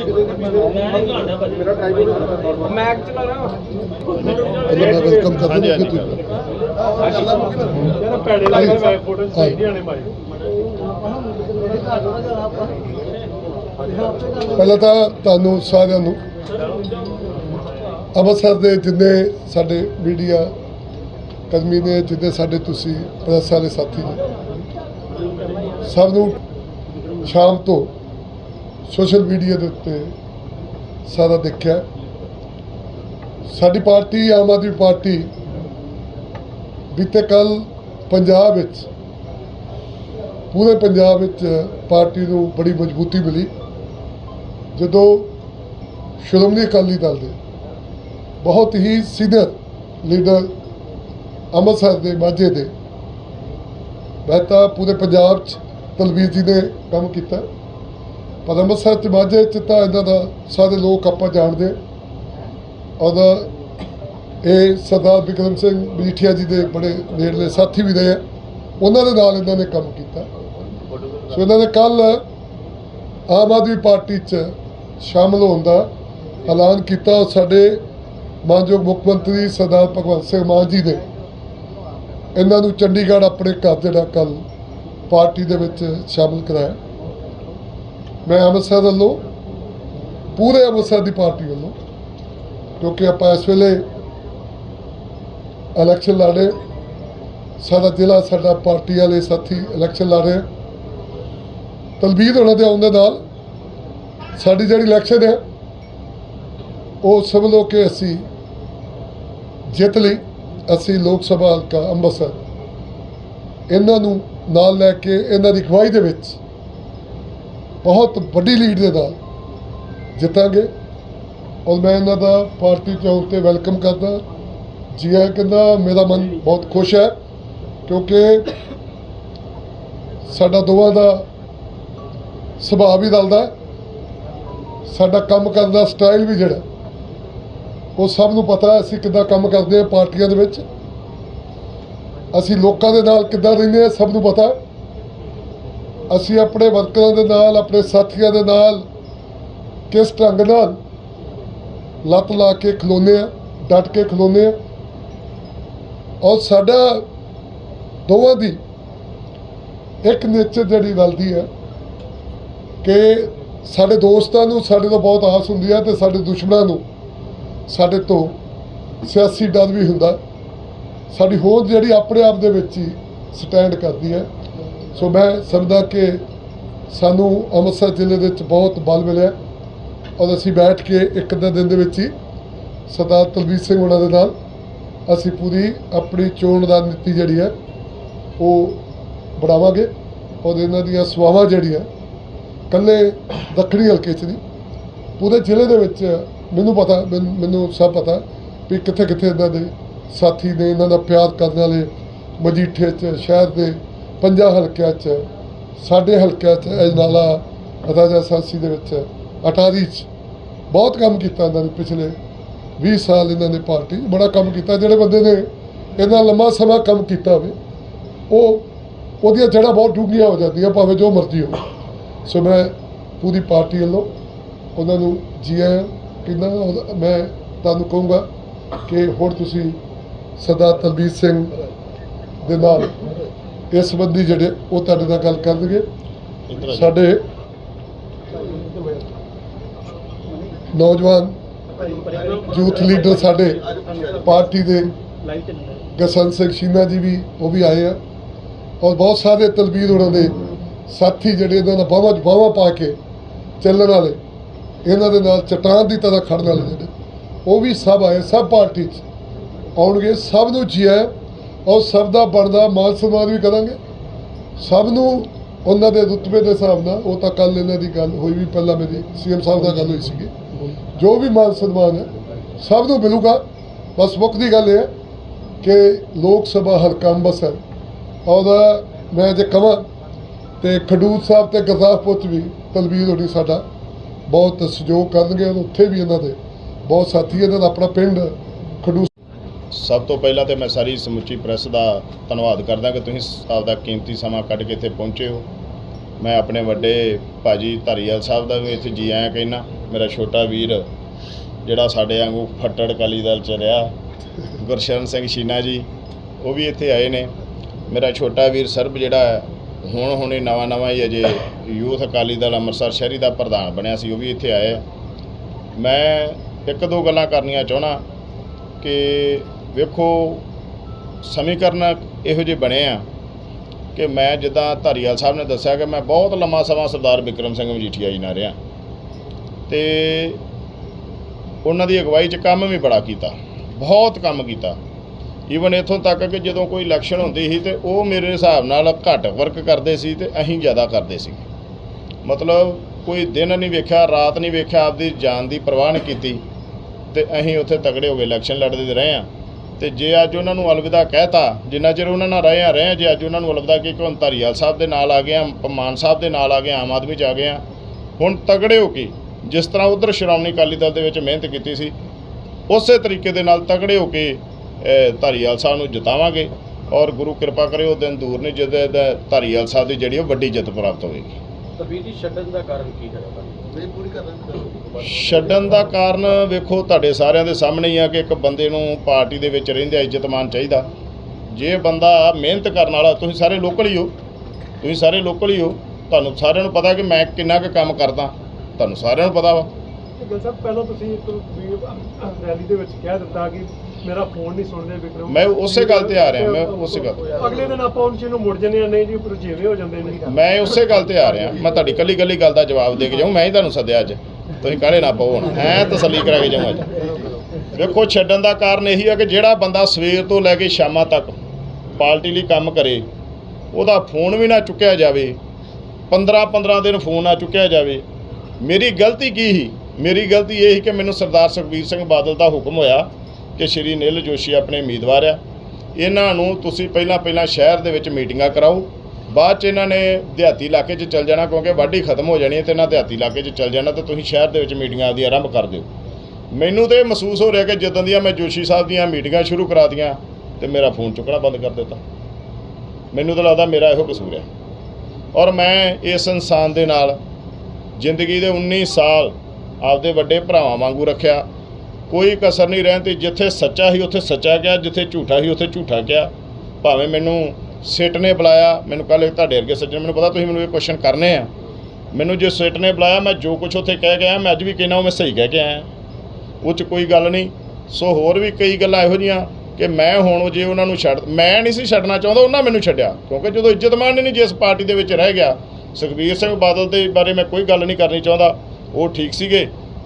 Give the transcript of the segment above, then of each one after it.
ਮੇਰਾ ਟਾਈਮ ਮੈਕ ਚਲਾ ਰਿਹਾ ਪਹਿਲਾਂ ਮੈਂ ਵੈਲਕਮ ਕਰਦਾ ਹਾਂਜੀ, ਤੁਸੀਂ ਯਾਰ ਪੈੜੇ ਲੱਗ ਰਿਹਾ ਮੈਂ ਫੋਟੋ ਹਾਂ। ਚਾਹੀਦੀ ਆਣੇ ਪਹਿਲਾਂ ਤਾਂ ਤੁਹਾਨੂੰ ਸਾਰਿਆਂ ਨੂੰ ਅੰਮ੍ਰਿਤਸਰ ਦੇ ਜਿੰਨੇ ਸਾਡੇ ਮੀਡੀਆ ਕਰਮੀ ਨੇ ਜਿੰਨੇ ਸਾਡੇ ਤੁਸੀਂ ਪ੍ਰੈਸ ਵਾਲੇ ਸਾਥੀ ਨੇ ਸਭ ਨੂੰ ਸ਼ਾਮ ਤੋਂ ਸੋਸ਼ਲ ਮੀਡੀਆ ਦੇ ਉੱਤੇ ਸਾਰਾ ਦੇਖਿਆ। ਸਾਡੀ ਪਾਰਟੀ, ਆਮ ਆਦਮੀ ਪਾਰਟੀ ਬੀਤੇ ਕੱਲ ਪੰਜਾਬ ਵਿੱਚ, ਪੂਰੇ ਪੰਜਾਬ ਵਿੱਚ ਪਾਰਟੀ ਨੂੰ ਬੜੀ ਮਜ਼ਬੂਤੀ ਮਿਲੀ। ਜਦੋਂ ਸ਼੍ਰੋਮਣੀ ਅਕਾਲੀ ਦਲ ਦੇ ਬਹੁਤ ਹੀ ਸੀਨੀਅਰ ਲੀਡਰ ਅੰਮ੍ਰਿਤਸਰ ਦੇ ਮਾਝੇ ਦੇ, ਮੈਂ ਤਾਂ ਪੂਰੇ ਪੰਜਾਬ 'ਚ ਤਲਵੀਰ ਜੀ ਨੇ ਕੰਮ ਕੀਤਾ। ਪਰ ਅੰਮ੍ਰਿਤਸਰ 'ਚ ਮਾਝੇ 'ਚ ਤਾਂ ਇਹਨਾਂ ਦਾ, ਸਾਰੇ ਲੋਕ ਆਪਾਂ ਜਾਣਦੇ ਔਰ ਇਹ ਸਰਦਾਰ ਬਿਕਰਮ ਸਿੰਘ ਮਜੀਠੀਆ ਜੀ ਦੇ ਬੜੇ ਨੇੜਲੇ ਸਾਥੀ ਵੀ ਰਹੇ ਉਹਨਾਂ ਦੇ ਨਾਲ ਇਹਨਾਂ ਨੇ ਕੰਮ ਕੀਤਾ। ਸੋ ਇਹਨਾਂ ਨੇ ਕੱਲ ਆਮ ਆਦਮੀ ਪਾਰਟੀ 'ਚ ਸ਼ਾਮਲ ਹੋਣ ਦਾ ਐਲਾਨ ਕੀਤਾ। ਔਰ ਸਾਡੇ ਮਾਨਯੋਗ ਮੁੱਖ ਮੰਤਰੀ ਸਰਦਾਰ ਭਗਵੰਤ ਸਿੰਘ ਮਾਨ ਜੀ ਨੇ ਇਹਨਾਂ ਨੂੰ ਚੰਡੀਗੜ੍ਹ ਆਪਣੇ ਘਰ ਜਿਹੜਾ ਕੱਲ ਪਾਰਟੀ ਦੇ ਵਿੱਚ ਸ਼ਾਮਲ ਕਰਾਇਆ। ਮੈਂ ਅੰਮ੍ਰਿਤਸਰ ਵੱਲੋਂ, ਪੂਰੇ ਅੰਮ੍ਰਿਤਸਰ ਦੀ ਪਾਰਟੀ ਵੱਲੋਂ, ਕਿਉਂਕਿ ਆਪਾਂ ਇਸ ਵੇਲੇ ਇਲੈਕਸ਼ਨ ਲੜ ਰਹੇ ਸਾਡਾ ਜ਼ਿਲ੍ਹਾ, ਸਾਡਾ ਪਾਰਟੀ ਵਾਲੇ ਸਾਥੀ ਇਲੈਕਸ਼ਨ ਲੜ ਰਹੇ ਆ। ਤਲਬੀਰ ਹੋਣਾ ਦੇ ਆਉਣ ਦੇ ਨਾਲ ਸਾਡੀ ਜਿਹੜੀ ਇਲੈਕਸ਼ਨ ਹੈ, ਉਹ ਸਮਝ ਲਓ ਕਿ ਅਸੀਂ ਜਿੱਤ ਲਈ ਅਸੀਂ ਲੋਕ ਸਭਾ ਹਲਕਾ ਅੰਮ੍ਰਿਤਸਰ ਇਹਨਾਂ ਨੂੰ ਨਾਲ ਲੈ ਕੇ ਇਹਨਾਂ ਦੀ ਅਗਵਾਈ ਦੇ ਵਿੱਚ ਬਹੁਤ ਵੱਡੀ ਲੀਡ ਦੇ ਨਾਲ ਜਿੱਤਾਂਗੇ। ਔਰ ਮੈਂ ਇਹਨਾਂ ਦਾ ਪਾਰਟੀ ਚੌਂਕ ਤੇ ਵੈਲਕਮ ਕਰਦਾ। ਜੀ ਆ ਕਹਿੰਦਾ, ਮੇਰਾ ਮਨ ਬਹੁਤ ਖੁਸ਼ ਹੈ ਕਿਉਂਕਿ ਸਾਡਾ ਦੋਵਾਂ ਦਾ ਸੁਭਾਅ ਵੀ ਰਲਦਾ ਸਾਡਾ ਕੰਮ ਕਰਨ ਦਾ ਸਟਾਈਲ ਵੀ ਜਿਹੜਾ, ਉਹ ਸਭ ਨੂੰ ਪਤਾ ਅਸੀਂ ਕਿੱਦਾਂ ਕੰਮ ਕਰਦੇ ਹਾਂ ਪਾਰਟੀਆਂ ਦੇ ਵਿੱਚ। ਅਸੀਂ ਲੋਕਾਂ ਦੇ ਨਾਲ ਕਿੱਦਾਂ ਰਹਿੰਦੇ ਹਾਂ, ਸਭ ਨੂੰ ਪਤਾ ਅਸੀਂ ਆਪਣੇ ਵਰਕਰਾਂ ਦੇ ਨਾਲ, ਆਪਣੇ ਸਾਥੀਆਂ ਦੇ ਨਾਲ ਕਿਸ ਢੰਗ ਨਾਲ ਲੱਤ ਲਾ ਕੇ ਖਲੋਨੇ ਆ, ਡਟ ਕੇ ਖਲੋਨੇ ਆ ਔਰ ਸਾਡਾ ਦੋਵਾਂ ਦੀ ਇੱਕ ਨੇਚਰ ਜਿਹੜੀ ਰਲਦੀ ਹੈ ਕਿ ਸਾਡੇ ਦੋਸਤਾਂ ਨੂੰ ਸਾਡੇ ਤੋਂ ਬਹੁਤ ਆਸ ਹੁੰਦੀ ਹੈ ਤੇ ਸਾਡੇ ਦੁਸ਼ਮਣਾਂ ਨੂੰ ਸਾਡੇ ਤੋਂ ਸਿਆਸੀ ਡਰ ਵੀ ਹੁੰਦਾ। ਸਾਡੀ ਹੋਂਦ ਜਿਹੜੀ ਆਪਣੇ ਆਪ ਦੇ ਵਿੱਚ ਹੀ ਸਟੈਂਡ ਕਰਦੀ ਹੈ। ਸੋ ਮੈਂ ਸਮਝਦਾ ਕਿ ਸਾਨੂੰ ਅੰਮ੍ਰਿਤਸਰ ਜ਼ਿਲ੍ਹੇ ਦੇ ਵਿੱਚ ਬਹੁਤ ਬਲ ਮਿਲਿਆ। ਔਰ ਅਸੀਂ ਬੈਠ ਕੇ ਇੱਕ ਅੱਧੇ ਦਿਨ ਦੇ ਵਿੱਚ ਹੀ ਸਰਦਾਰ ਤਲਵੀਰ ਸਿੰਘ ਉਹਨਾਂ ਦੇ ਨਾਲ ਅਸੀਂ ਪੂਰੀ ਆਪਣੀ ਚੋਣ ਦਾ ਨੀਤੀ ਜਿਹੜੀ ਹੈ, ਉਹ ਬਣਾਵਾਂਗੇ। ਔਰ ਇਹਨਾਂ ਦੀਆਂ ਸਵਾਵਾਂ ਜਿਹੜੀਆਂ ਕੱਲੇ ਦੱਖਣੀ ਹਲਕੇ 'ਚ ਨਹੀਂ, ਪੂਰੇ ਜ਼ਿਲ੍ਹੇ ਦੇ ਵਿੱਚ ਮੈਨੂੰ ਪਤਾ, ਮੈਨ- ਮੈਨੂੰ ਸਭ ਪਤਾ ਵੀ ਕਿੱਥੇ ਕਿੱਥੇ ਇਹਨਾਂ ਦੇ ਸਾਥੀ ਨੇ, ਇਹਨਾਂ ਦਾ ਪਿਆਰ ਕਰਨ ਵਾਲੇ ਮਜੀਠੇ 'ਚ, ਸ਼ਹਿਰ ਦੇ ਪੰਜਾਂ ਹਲਕਿਆਂ 'ਚ, ਸਾਡੇ ਹਲਕਿਆਂ 'ਚ ਅਜਨਾਲਾ ਰਾਜਾ ਸਾਸੀ ਦੇ ਵਿੱਚ ਅਟਾਰੀ 'ਚ ਬਹੁਤ ਕੰਮ ਕੀਤਾ ਇਹਨਾਂ ਨੇ ਪਿਛਲੇ 20 ਸਾਲ ਇਹਨਾਂ ਨੇ ਪਾਰਟੀ 'ਚ, ਬੜਾ ਕੰਮ ਕੀਤਾ। ਜਿਹੜੇ ਬੰਦੇ ਨੇ ਇਹਨਾਂ ਲੰਮਾ ਸਮਾਂ ਕੰਮ ਕੀਤਾ ਹੋਵੇ ਉਹ ਉਹਦੀਆਂ ਜੜ੍ਹਾਂ ਬਹੁਤ ਡੂੰਘੀਆਂ ਹੋ ਜਾਂਦੀਆਂ, ਭਾਵੇਂ ਜੋ ਮਰਜ਼ੀ ਹੋਵੇ ਸੋ ਮੈਂ ਪੂਰੀ ਪਾਰਟੀ ਵੱਲੋਂ ਉਹਨਾਂ ਨੂੰ ਜੀ ਆਇਆਂ ਕਹਿੰਦਾ ਮੈਂ ਤੁਹਾਨੂੰ ਕਹੂੰਗਾ ਕਿ ਹੁਣ ਤੁਸੀਂ ਸਰਦਾਰ ਤਲਬੀਰ ਸਿੰਘ ਦੇ ਨਾਲ ਇਸ ਸੰਬੰਧੀ ਜਿਹੜੇ ਉਹ ਤੁਹਾਡੇ ਨਾਲ ਗੱਲ ਕਰਨਗੇ। ਸਾਡੇ ਨੌਜਵਾਨ ਯੂਥ ਲੀਡਰ ਸਾਡੇ ਪਾਰਟੀ ਦੇ ਗਸਨ ਸਿੰਘ ਸ਼ੀਨਾ ਜੀ ਵੀ ਉਹ ਵੀ ਆਏ ਆ ਔਰ ਬਹੁਤ ਸਾਰੇ ਤਲਬੀਰ ਉਹਨਾਂ ਦੇ ਸਾਥੀ ਜਿਹੜੇ ਇਹਨਾਂ ਦਾ 'ਚ ਬਾਹਾਂ ਪਾ ਕੇ ਚੱਲਣ ਵਾਲੇ ਇਹਨਾਂ ਦੇ ਨਾਲ ਚਟਾਨ ਦੀ ਤਰ੍ਹਾਂ ਖੜਨ ਵਾਲੇ ਜਿਹੜੇ ਉਹ ਵੀ ਸਭ ਆਏ ਸਭ ਪਾਰਟੀ 'ਚ ਆਉਣਗੇ ਸਭ ਨੂੰ ਜੀ ਆਇਆਂ ਔਰ ਸਭ ਦਾ ਬਣਦਾ ਮਾਨ ਸਨਮਾਨ ਵੀ ਕਰਾਂਗੇ। ਸਭ ਨੂੰ ਉਹਨਾਂ ਦੇ ਰੁਤਬੇ ਦੇ ਹਿਸਾਬ ਨਾਲ, ਉਹ ਤਾਂ ਕੱਲ ਇਹਨਾਂ ਦੀ ਗੱਲ ਹੋਈ ਵੀ ਪਹਿਲਾਂ ਮੇਰੀ ਸੀਐਮ ਸਾਹਿਬ ਨਾਲ ਗੱਲ ਹੋਈ ਸੀਗੀ। ਜੋ ਵੀ ਮਾਨ ਸਨਮਾਨ ਹੈ, ਸਭ ਨੂੰ ਮਿਲੂਗਾ। ਬਸ ਮੁੱਖ ਦੀ ਗੱਲ ਇਹ ਹੈ ਕਿ ਲੋਕ ਸਭਾ ਹਲਕਾ ਅੰਮ੍ਰਿਤਸਰ ਉਹਦਾ ਮੈਂ ਜੇ ਕਹਾਂ ਤੇ ਖਡੂਰ ਸਾਹਿਬ ਤੇ ਗੁਰਦਾਸਪੁਰ ਚ ਵੀ ਤਲਵੀਰ ਹੋਣੀ ਸਾਡਾ ਬਹੁਤ ਸਹਿਯੋਗ ਕਰਨਗੇ। ਔਰ ਉੱਥੇ ਵੀ ਇਹਨਾਂ ਦੇ ਬਹੁਤ ਸਾਥੀ ਇਹਨਾਂ ਦਾ ਆਪਣਾ ਪਿੰਡ ਸਭ ਤੋਂ ਪਹਿਲਾਂ ਤੇ ਮੈਂ ਸਾਰੀ ਸਮੁੱਚੀ ਪ੍ਰੈਸ ਦਾ ਧੰਨਵਾਦ ਕਰਦਾ ਕਿ ਤੁਸੀਂ ਆਪਦਾ ਕੀਮਤੀ ਸਮਾਂ ਕੱਢ ਕੇ ਇੱਥੇ ਪਹੁੰਚੇ ਹੋ। ਮੈਂ ਆਪਣੇ ਵੱਡੇ ਭਾਜੀ ਧਾਰੀਵਾਲ ਸਾਹਿਬ ਦਾ ਵੀ ਇੱਥੇ ਜੀ ਆਇਆਂ ਕਹਿਣਾ ਮੇਰਾ ਛੋਟਾ ਵੀਰ ਜਿਹੜਾ ਸਾਡੇ ਵਾਂਗੂ ਫੱਟੜ ਅਕਾਲੀ ਦਲ ਚ ਰਿਹਾ, ਗੁਰਸ਼ਰਨ ਸਿੰਘ ਸ਼ੀਨਾ ਜੀ, ਉਹ ਵੀ ਇੱਥੇ ਆਏ ਨੇ। ਮੇਰਾ ਛੋਟਾ ਵੀਰ ਸਰਬ ਜਿਹੜਾ ਹੁਣ ਹੁਣੇ ਨਵਾਂ ਨਵਾਂ ਹੀ ਅਜੇ ਯੂਥ ਅਕਾਲੀ ਦਲ ਅੰਮ੍ਰਿਤਸਰ ਸ਼ਹਿਰੀ ਦਾ ਪ੍ਰਧਾਨ ਬਣਿਆ ਸੀ, ਉਹ ਵੀ ਇੱਥੇ ਆਏ ਮੈਂ ਇੱਕ ਦੋ ਗੱਲਾਂ ਕਰਨੀਆਂ ਚਾਹਣਾ ਕਿ ਵੇਖੋ, ਸਮੀਕਰਨ ਇਹੋ ਜਿਹੇ ਬਣੇ ਆ ਕਿ ਮੈਂ ਜਿੱਦਾਂ ਧਾਰੀਵਾਲ ਸਾਹਿਬ ਨੇ ਦੱਸਿਆ ਕਿ ਮੈਂ ਬਹੁਤ ਲੰਮਾ ਸਮਾਂ ਸਰਦਾਰ ਵਿਕਰਮ ਸਿੰਘ ਮਜੀਠੀਆ ਜੀ ਨਾਲ ਰਿਹਾ ਤੇ ਉਹਨਾਂ ਦੀ ਅਗਵਾਈ 'ਚ ਕੰਮ ਵੀ ਬੜਾ ਕੀਤਾ, ਬਹੁਤ ਕੰਮ ਕੀਤਾ। ਈਵਨ ਇੱਥੋਂ ਤੱਕ ਕਿ ਜਦੋਂ ਕੋਈ ਇਲੈਕਸ਼ਨ ਹੁੰਦੀ ਸੀ ਤੇ ਉਹ ਮੇਰੇ ਹਿਸਾਬ ਨਾਲ ਘੱਟ ਵਰਕ ਕਰਦੇ ਸੀ ਤੇ ਅਸੀਂ ਜ਼ਿਆਦਾ ਕਰਦੇ ਸੀ। ਮਤਲਬ ਕੋਈ ਦਿਨ ਨਹੀਂ ਵੇਖਿਆ, ਰਾਤ ਨਹੀਂ ਵੇਖਿਆ, ਆਪਦੀ ਜਾਨ ਦੀ ਪਰਵਾਹ ਨਹੀਂ ਕੀਤੀ ਤੇ ਅਸੀਂ ਉੱਥੇ ਤਗੜੇ ਹੋ ਗਏ ਇਲੈਕਸ਼ਨ ਲੜਦੇ ਰਹੇ ਆ ਤੇ ਜੇ ਅੱਜ ਉਹਨਾਂ ਨੂੰ ਅਲਵਿਦਾ ਕਹਿਤਾ, ਜਿੰਨਾ ਚਿਰ ਉਹਨਾਂ ਨਾਲ ਰਹੇ ਆ ਰਹੇ ਆ ਜੇ ਅੱਜ ਉਹਨਾਂ ਨੂੰ ਅਲਵਿਦਾ ਕਿ ਹੁਣ ਧਾਰੀਵਾਲ ਸਾਹਿਬ ਦੇ ਨਾਲ ਆ ਗਿਆ ਆ, ਮਾਨ ਸਾਹਿਬ ਦੇ ਨਾਲ ਆ ਗਿਆ ਆਮ ਆਦਮੀ ਚ ਆ ਗਿਆ ਹੁਣ ਤਗੜੇ ਹੋ ਕੇ, ਜਿਸ ਤਰ੍ਹਾਂ ਉਧਰ ਸ਼੍ਰੋਮਣੀ ਅਕਾਲੀ ਦਲ ਦੇ ਵਿੱਚ ਮਿਹਨਤ ਕੀਤੀ ਸੀ, ਉਸੇ ਤਰੀਕੇ ਦੇ ਨਾਲ ਤਗੜੇ ਹੋ ਕੇ ਧਾਰੀਵਾਲ ਸਾਹਿਬ ਨੂੰ ਜਿਤਾਵਾਂਗੇ, ਔਰ ਗੁਰੂ ਕਿਰਪਾ ਕਰੇ ਉਹ ਦਿਨ ਦੂਰ ਨਹੀਂ ਜਦੋਂ ਧਾਰੀਵਾਲ ਸਾਹਿਬ ਦੀ ਜਿਹੜੀ ਉਹ ਵੱਡੀ ਜਿੱਤ ਪ੍ਰਾਪਤ ਹੋਵੇਗੀ। ਤਾਂ ਵੀਰ ਜੀ ਛੱਡਣ ਦਾ ਕਾਰਨ ਕੀ ਹੈ? ਛੱਡਣ ਦਾ ਕਾਰਨ ਵੇਖੋ ਤੁਹਾਡੇ ਸਾਰਿਆਂ ਦੇ ਸਾਹਮਣੇ ਹੀ ਆ ਕਿ ਇੱਕ ਬੰਦੇ ਨੂੰ ਪਾਰਟੀ ਦੇ ਵਿੱਚ ਰਹਿੰਦਿਆਂ ਇੱਜ਼ਤ ਮਾਨ ਚਾਹੀਦਾ। ਜੇ ਬੰਦਾ ਮਿਹਨਤ ਕਰਨ ਵਾਲਾ ਤੁਸੀਂ ਸਾਰੇ ਲੋਕਲ ਹੀ ਹੋ। ਤੁਸੀਂ ਸਾਰੇ ਲੋਕਲ ਹੀ ਹੋ। ਤੁਹਾਨੂੰ ਸਾਰਿਆਂ ਨੂੰ ਪਤਾ ਕਿ ਮੈਂ ਕਿੰਨਾ ਕੁ ਕੰਮ ਕਰਦਾ। ਤੁਹਾਨੂੰ ਸਾਰਿਆਂ ਨੂੰ ਪਤਾ ਵਾ। ਗਿਲ ਸਾਹਿਬ ਪਹਿਲਾਂ ਤੁਸੀਂ ਇੱਕ ਰੈਲੀ ਦੇ ਵਿੱਚ ਕਹਿ ਦਿੱਤਾ ਕਿ ਮੇਰਾ ਫੋਨ ਨਹੀਂ ਸੁਣਦੇ ਵਿਕਰਮ। ਮੈਂ ਉਸੇ ਗੱਲ ਤੇ ਆ ਰਿਹਾ, ਮੈਂ ਉਸੇ ਗੱਲ- ਅਗਲੇ ਦਿਨ ਆਪਾਂ ਉਹਨਾਂ ਚੀਜ਼ ਨੂੰ ਮੁੜ ਜੰਨੇ ਆ ਨਹੀਂ ਜੀ ਪਰ ਜਿਵੇਂ ਹੋ ਜਾਂਦੇ ਨੇ। ਮੈਂ ਉਸੇ ਗੱਲ ਤੇ ਆ ਰਿਹਾ ਮੈਂ ਤੁਹਾਡੀ ਕੱਲੀ ਕੱਲੀ ਗੱਲ ਦਾ ਜਵਾਬ ਦੇ ਕੇ ਜਾਊਂ ਮੈਂ ਹੀ ਤੁਹਾਨੂੰ ਸੱਦਿਆ ਅੱਜ। ਤੁਸੀਂ ਕਾਹਲੇ ਨਾ ਪਾਓ ਹੁਣ ਐ ਤਸੱਲੀ ਕਰਾ ਕੇ ਜਾਊਂ ਅੱਜ। ਵੇਖੋ ਛੱਡਣ ਦਾ ਕਾਰਨ ਇਹੀ ਆ ਕਿ ਜਿਹੜਾ ਬੰਦਾ ਸਵੇਰ ਤੋਂ ਲੈ ਕੇ ਸ਼ਾਮਾਂ ਤੱਕ ਪਾਰਟੀ ਲਈ ਕੰਮ ਕਰੇ ਉਹਦਾ ਫੋਨ ਵੀ ਨਾ ਚੁੱਕਿਆ ਜਾਵੇ 15 15 ਦਿਨ ਫੋਨ ਨਾ ਚੁੱਕਿਆ ਜਾਵੇ। ਮੇਰੀ ਗਲਤੀ ਕੀ ਸੀ? ਮੇਰੀ ਗਲਤੀ ਇਹ ਸੀ ਕਿ ਮੈਨੂੰ ਸਰਦਾਰ ਸੁਖਬੀਰ ਸਿੰਘ ਬਾਦਲ ਦਾ ਹੁਕਮ ਹੋਇਆ ਕਿ ਸ਼੍ਰੀ ਨਿਲ ਜੋਸ਼ੀ ਆਪਣੇ ਉਮੀਦਵਾਰ ਆ। ਇਹਨਾਂ ਨੂੰ ਤੁਸੀਂ ਪਹਿਲਾਂ ਪਹਿਲਾਂ ਸ਼ਹਿਰ ਦੇ ਵਿੱਚ ਮੀਟਿੰਗਾਂ ਕਰਾਓ। ਬਾਅਦ ਚ ਇਹਨਾਂ ਨੇ ਦਿਹਾਤੀ ਇਲਾਕੇ 'ਚ ਚੱਲ ਜਾਣਾ ਕਿਉਂਕਿ ਵਾਢੀ ਖਤਮ ਹੋ ਜਾਣੀ ਹੈ ਤੇ ਇਹਨਾਂ ਦਿਹਾਤੀ ਇਲਾਕੇ 'ਚ ਚੱਲ ਜਾਣਾ ਤੇ ਤੁਸੀਂ ਸ਼ਹਿਰ ਦੇ ਵਿੱਚ ਮੀਟਿੰਗਾਂ ਆਪਦੀਆਂ ਆਰੰਭ ਕਰ ਦਿਓ। ਮੈਨੂੰ ਤੇ ਇਹ ਮਹਿਸੂਸ ਹੋ ਰਿਹਾ ਕਿ ਜਦੋਂ ਦੀਆਂ ਮੈਂ ਜੋਸ਼ੀ ਸਾਹਿਬ ਦੀਆਂ ਮੀਟਿੰਗਾਂ ਸ਼ੁਰੂ ਕਰਾਤੀਆਂ ਤੇ ਮੇਰਾ ਫੋਨ ਚੁੱਕਣਾ ਬੰਦ ਕਰ ਦਿੱਤਾ। ਮੈਨੂੰ ਤਾਂ ਲੱਗਦਾ ਮੇਰਾ ਇਹੋ ਕਸੂਰ ਹੈ। ਔਰ ਮੈਂ ਇਸ ਇਨਸਾਨ ਦੇ ਨਾਲ ਜ਼ਿੰਦਗੀ ਦੇ 19 ਸਾਲ ਆਪਦੇ ਵੱਡੇ ਭਰਾਵਾਂ ਵਾਂਗੂ ਰੱਖਿਆ। ਕੋਈ ਕਸਰ ਨਹੀਂ ਰਹਿਣ ਤੇ ਜਿੱਥੇ ਸੱਚਾ ਸੀ ਉੱਥੇ ਸੱਚਾ ਕਿਹਾ ਜਿੱਥੇ ਝੂਠਾ ਸੀ ਉੱਥੇ ਝੂਠਾ ਕਿਹਾ ਭਾਵੇਂ ਮੈਨੂੰ ਸਿੱਟ ਨੇ ਬੁਲਾਇਆ, ਮੈਨੂੰ ਕੱਲ੍ਹ ਤੁਹਾਡੇ ਅੱਗੇ ਸੱਜਣ, ਮੈਨੂੰ ਪਤਾ ਤੁਸੀਂ ਮੈਨੂੰ ਇਹ ਕੁਐਸਚਨ ਕਰਨੇ ਆ। ਮੈਨੂੰ ਜੇ ਸਿੱਟ ਨੇ ਬੁਲਾਇਆ, ਮੈਂ ਜੋ ਕੁਝ ਉੱਥੇ ਕਹਿ ਗਿਆ ਮੈਂ ਅੱਜ ਵੀ ਕਹਿਣਾ ਉਹ ਮੈਂ ਸਹੀ ਕਹਿ ਕੇ ਆਇਆ। ਉਹ 'ਚ ਕੋਈ ਗੱਲ ਨਹੀਂ। ਸੋ ਹੋਰ ਵੀ ਕਈ ਗੱਲਾਂ ਇਹੋ ਜੀਆਂ ਕਿ ਮੈਂ ਹੁਣ ਜੇ ਉਹਨਾਂ ਨੂੰ ਛੱਡ, ਮੈਂ ਨਹੀਂ ਸੀ ਛੱਡਣਾ ਚਾਹੁੰਦਾ, ਉਹਨਾਂ ਮੈਨੂੰ ਛੱਡਿਆ। ਕਿਉਂਕਿ ਜਦੋਂ ਇੱਜ਼ਤਮਾਨ ਨਹੀਂ ਜਿਸ ਪਾਰਟੀ ਦੇ ਵਿੱਚ ਰਹਿ ਗਿਆ, ਸੁਖਬੀਰ ਸਿੰਘ ਬਾਦਲ ਦੇ ਬਾਰੇ ਮੈਂ ਕੋਈ ਗੱਲ ਨਹੀਂ ਕਰਨੀ ਚਾਹੁੰਦਾ। ਉਹ ਠੀਕ ਸੀਗੇ।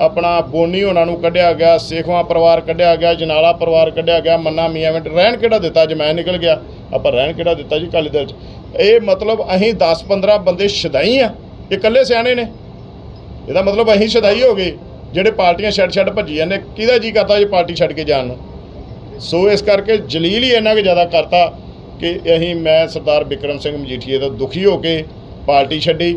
ਆਪਣਾ ਬੋਨੀ ਉਹਨਾਂ ਨੂੰ ਕੱਢਿਆ ਗਿਆ, ਸੇਖਵਾ ਪਰਿਵਾਰ ਕੱਢਿਆ ਗਿਆ, ਜਨਾਲਾ ਪਰਿਵਾਰ ਕੱਢਿਆ ਗਿਆ, ਮੰਨਾ ਮੀਆਂ ਮਿੰਟ, ਰਹਿਣ ਕਿਹੜਾ ਦਿੱਤਾ ਜੇ ਮੈਂ ਨਿਕਲ ਗਿਆ? ਆਪਾਂ ਰਹਿਣ ਕਿਹੜਾ ਦਿੱਤਾ ਜੀ ਅਕਾਲੀ ਦਲ ਚ? ਇਹ ਮਤਲਬ ਅਸੀਂ 10 15 ਬੰਦੇ ਸ਼ਦਾਈ ਆ, ਇਹ ਇਕੱਲੇ ਸਿਆਣੇ ਨੇ। ਇਹਦਾ ਮਤਲਬ ਅਸੀਂ ਸ਼ਦਾਈ ਹੋ ਗਏ, ਜਿਹੜੇ ਪਾਰਟੀਆਂ ਛੱਡ ਛੱਡ ਭੱਜੀ ਜਾਂਦੇ, ਕਿਹਦਾ ਜੀ ਕਰਦਾ ਜੇ ਪਾਰਟੀ ਛੱਡ ਕੇ ਜਾਣ ਨੂੰ? ਸੋ ਇਸ ਕਰਕੇ ਜਲੀਲ ਹੀ ਇੰਨਾ ਕੁ ਜ਼ਿਆਦਾ ਕਰਤਾ ਕਿ ਅਸੀਂ, ਮੈਂ ਸਰਦਾਰ ਵਿਕਰਮ ਸਿੰਘ ਮਜੀਠੀਏ ਦਾ ਦੁਖੀ ਹੋ ਕੇ ਪਾਰਟੀ ਛੱਡੀ।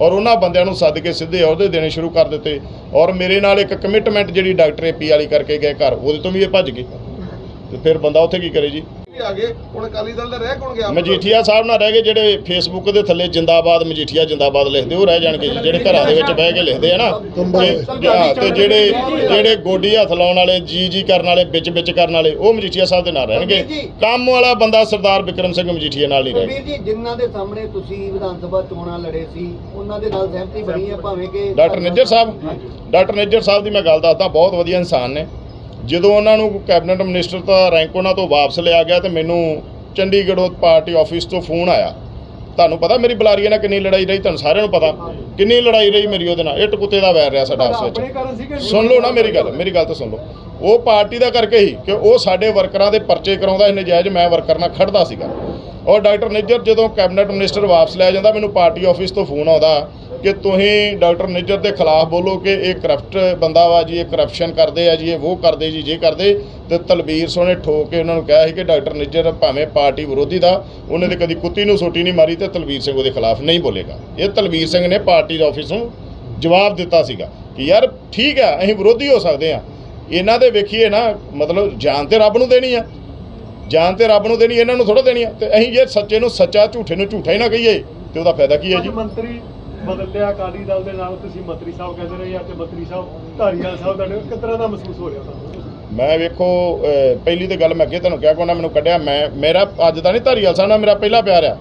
ਔਰ ਉਹਨਾਂ ਬੰਦਿਆਂ ਨੂੰ ਸੱਦ ਕੇ ਸਿੱਧੇ ਅਹੁਦੇ ਦੇਣੇ ਸ਼ੁਰੂ ਕਰ ਦਿੱਤੇ ਔਰ ਮੇਰੇ ਨਾਲ ਇੱਕ ਕਮਿਟਮੈਂਟ ਜਿਹੜੀ ਡਾਕਟਰ ਏਪੀ ਵਾਲੀ ਕਰਕੇ ਗਏ ਘਰ, ਉਹਦੇ ਤੋਂ ਵੀ ਇਹ ਭੱਜ ਗਏ। ਤੇ ਫਿਰ ਬੰਦਾ ਉੱਥੇ ਕੀ ਕਰੇ ਜੀ? ਆ ਗਏ ਹੁਣ ਅਕਾਲੀ ਦਲ ਦਾ ਰਹਿ ਕੌਣ ਗਿਆ? ਮਜੀਠੀਆ ਸਾਹਿਬ ਨਾਲ ਰਹਿ ਗਏ ਜਿਹੜੇ ਫੇਸਬੁੱਕ ਦੇ ਥੱਲੇ ਜਿੰਦਾਬਾਦ ਮਜੀਠੀਆ ਜਿੰਦਾਬਾਦ ਲਿਖਦੇ ਉਹ ਰਹਿ ਜਾਣਗੇ ਜਿਹੜੇ ਘਰਾਂ ਦੇ ਵਿੱਚ ਬਹਿ ਕੇ ਲਿਖਦੇ ਆ ਨਾ। ਤੇ ਜਿਹੜੇ ਜਿਹੜੇ ਗੋਡੀ ਹੱਥ ਲਾਉਣ ਵਾਲੇ ਜੀ ਜੀ ਕਰਨ ਵਾਲੇ ਵਿੱਚ ਵਿੱਚ ਕਰਨ ਵਾਲੇ ਉਹ ਮਜੀਠੀਆ ਸਾਹਿਬ ਦੇ ਨਾਲ ਰਹਿਣਗੇ। ਕੰਮ ਵਾਲਾ ਬੰਦਾ ਸਰਦਾਰ ਵਿਕਰਮ ਸਿੰਘ ਮਜੀਠੀਆ ਨਾਲ ਨਹੀਂ ਵੀਰ ਰਹੇਗਾ ਜੀ ਜਿਨ੍ਹਾਂ ਦੇ ਸਾਹਮਣੇ ਤੁਸੀਂ ਵਿਧਾਨ ਸਭਾ ਚੋਣਾਂ ਲੜੇ ਸੀ ਉਹਨਾਂ ਦੇ ਨਾਲ ਸਹਿਮਤੀ ਬਣੀ ਹੈ ਭਾਵੇਂ ਕਿ ਡਾਕਟਰ ਨਿੱਜਰ ਸਾਹਿਬ। ਡਾਕਟਰ ਨਿੱਜਰ ਸਾਹਿਬ ਦੀ ਮੈਂ ਗੱਲ ਦੱਸਦਾ ਬਹੁਤ ਵਧੀਆ ਇਨਸਾਨ ਨੇ। ਜਦੋਂ ਉਹਨਾਂ ਨੂੰ ਕੈਬਨਿਟ ਮਿਨਿਸਟਰ ਦਾ ਰੈਂਕ ਉਹਨਾਂ ਤੋਂ ਵਾਪਸ ਲਿਆ ਗਿਆ ਤੇ ਮੈਨੂੰ ਚੰਡੀਗੜ੍ਹੋਂ ਪਾਰਟੀ ਆਫਿਸ ਤੋਂ ਫੋਨ ਆਇਆ। ਤੁਹਾਨੂੰ ਪਤਾ ਮੇਰੀ ਬੁਲਾਰੀਏ ਨਾਲ ਕਿੰਨੀ ਲੜਾਈ ਰਹੀ ਤੁਹਾਨੂੰ ਸਾਰਿਆਂ ਨੂੰ ਪਤਾ। ਕਿੰਨੀ ਲੜਾਈ ਰਹੀ ਮੇਰੀ ਉਹਦੇ ਨਾਲ। ਇੱਟ ਕੁੱਤੇ ਦਾ ਵੈਰ ਰਿਹਾ ਸਾਡਾ ਆਪਸ ਵਿੱਚ। ਸੁਣ ਲਓ ਨਾ ਮੇਰੀ ਗੱਲ ਮੇਰੀ ਗੱਲ ਤਾਂ ਸੁਣ ਲਓ। ਉਹ ਪਾਰਟੀ ਦਾ ਕਰਕੇ ਹੀ ਕਿ ਉਹ ਸਾਡੇ ਵਰਕਰਾਂ ਦੇ ਪਰਚੇ ਕਰਾਉਂਦਾ ਸੀ ਨਜਾਇਜ਼ ਮੈਂ ਵਰਕਰ ਨਾਲ ਖੜਦਾ ਸੀਗਾ। ਔਰ ਡਾਕਟਰ ਨਿੱਜਰ ਜਦੋਂ ਕੈਬਨਿਟ ਮਿਨਿਸਟਰ ਵਾਪਸ ਲੈ ਜਾਂਦਾ, ਮੈਨੂੰ ਪਾਰਟੀ ਆਫਿਸ ਤੋਂ ਫੋਨ ਆਉਂਦਾ ਕਿ ਤੁਸੀਂ ਡਾਕਟਰ ਨਿੱਜਰ ਦੇ ਖਿਲਾਫ ਬੋਲੋ ਕਿ ਇਹ ਕਰਪਟ ਬੰਦਾ ਵਾ ਜੀ, ਇਹ ਕਰਪਸ਼ਨ ਕਰਦੇ ਆ ਜੀ, ਇਹ ਉਹ ਕਰਦੇ ਜੀ, ਜੇ ਕਰਦੇ। ਤੇ ਤਲਬੀਰ ਸੋਨੇ ਠੋਕ ਕੇ ਉਹਨਾਂ ਨੂੰ ਕਿਹਾ ਸੀ ਕਿ ਡਾਕਟਰ ਨਿੱਜਰ ਭਾਵੇਂ ਪਾਰਟੀ ਵਿਰੋਧੀ ਦਾ, ਉਹਨੇ ਤੇ ਕਦੀ ਕੁੱਤੀ ਨੂੰ ਸੋਟੀ ਨਹੀਂ ਮਾਰੀ ਤੇ ਤਲਬੀਰ ਸਿੰਘ ਉਹਦੇ ਖਿਲਾਫ ਨਹੀਂ ਬੋਲੇਗਾ। ਇਹ ਤਲਬੀਰ ਸਿੰਘ ਨੇ ਪਾਰਟੀ ਦੇ ਆਫਿਸ ਨੂੰ ਜਵਾਬ ਦਿੱਤਾ ਸੀਗਾ ਕਿ ਯਾਰ ਠੀਕ ਆ, ਅਸੀਂ ਵਿਰੋਧੀ ਹੋ ਸਕਦੇ ਆ। ਇਹਨਾਂ ਦੇ ਵੇਖੀਏ ਨਾ, ਮਤਲਬ ਜਾਨ ਤੇ ਰੱਬ ਨੂੰ ਦੇਣੀ ਆ। ਜਾਨ ਤੇ ਰੱਬ ਨੂੰ ਦੇਣੀ ਇਹਨਾਂ ਨੂੰ ਥੋੜਾ ਦੇਣੀ ਤੇ ਅਸੀਂ ਜੇ ਸੱਚੇ ਨੂੰ ਸੱਚਾ ਝੂਠੇ ਨੂੰ ਝੂਠਾ ਹੀ ਨਾ ਕਹੀਏ ਤੇ ਉਹਦਾ ਫਾਇਦਾ ਕੀ ਹੈ ਜੀ? ਮੰਤਰੀ ਬਦਲ ਲਿਆ ਅਕਾਲੀ ਦਲ ਦੇ ਨਾਲ ਤੁਸੀਂ ਮੰਤਰੀ ਸਾਹਿਬ ਕਹਿੰਦੇ ਰਹੇ ਆ ਤੇ ਮੰਤਰੀ ਸਾਹਿਬ ਧਾਰੀਵਾਲ ਸਾਹਿਬ ਤੁਹਾਡੇ ਕਿਸ ਤਰ੍ਹਾਂ ਦਾ ਮਹਿਸੂਸ ਹੋ ਰਿਹਾ ਤੁਹਾਨੂੰ? ਮੈਂ ਵੇਖੋ ਪਹਿਲੀ ਤੇ ਗੱਲ ਮੈਂ ਅੱਗੇ ਤੁਹਾਨੂੰ ਕਿਹਾ ਕਿ ਉਹਨਾਂ ਮੈਨੂੰ ਕੱਢਿਆ ਮੈਂ ਮੇਰਾ ਅੱਜ ਦਾ ਨਹੀਂ ਧਾਰੀਵਾਲ ਸਾਹਿਬ ਨਾਲ ਮੇਰਾ ਪਹਿਲਾ ਪਿਆਰ ਆ।